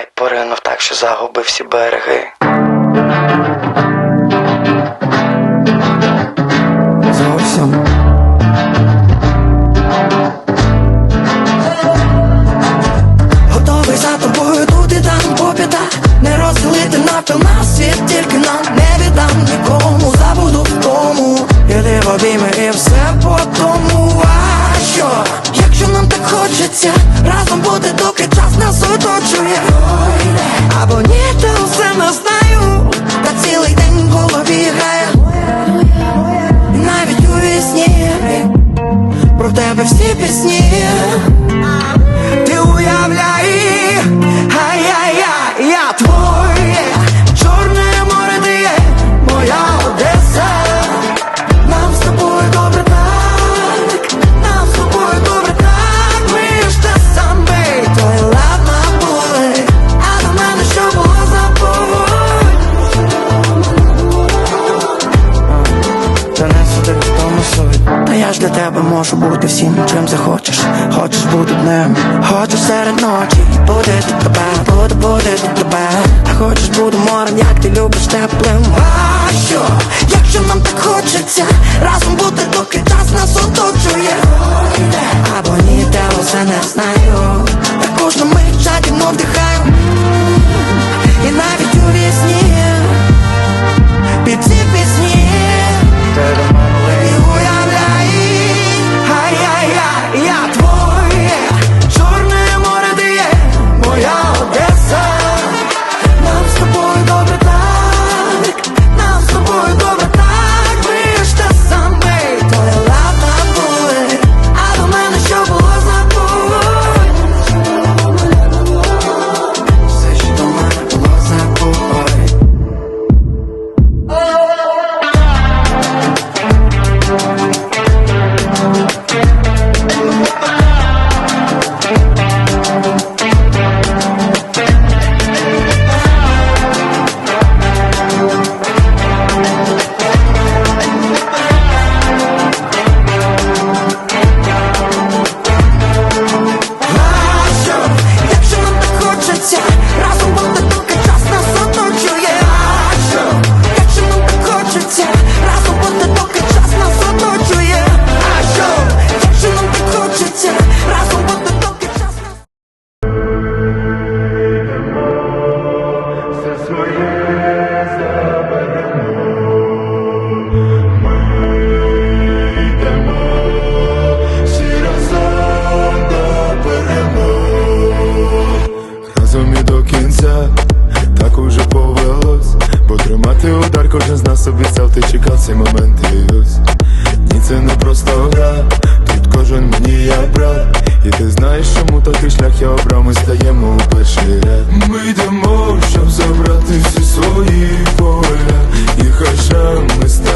Ай, поринув так, що загубив всі береги. Зовсім. Я для тебе можу бути всім, чим захочеш, хочеш бути днем, хочеш серед ночі, буде тут тебе, буду, буде тут тебе, а хочеш буду морем, як ти любиш теплим. А що, якщо нам так хочеться, разом бути, доки час нас оточує, або ні, те усе не знає. ці моменти ось. Ні, це не просто гра, тут кожен мені я брат. І ти знаєш, чому такий шлях я обрав, ми стаємо у перший ряд. Ми йдемо, щоб забрати всі свої поля І хаша ми стаємо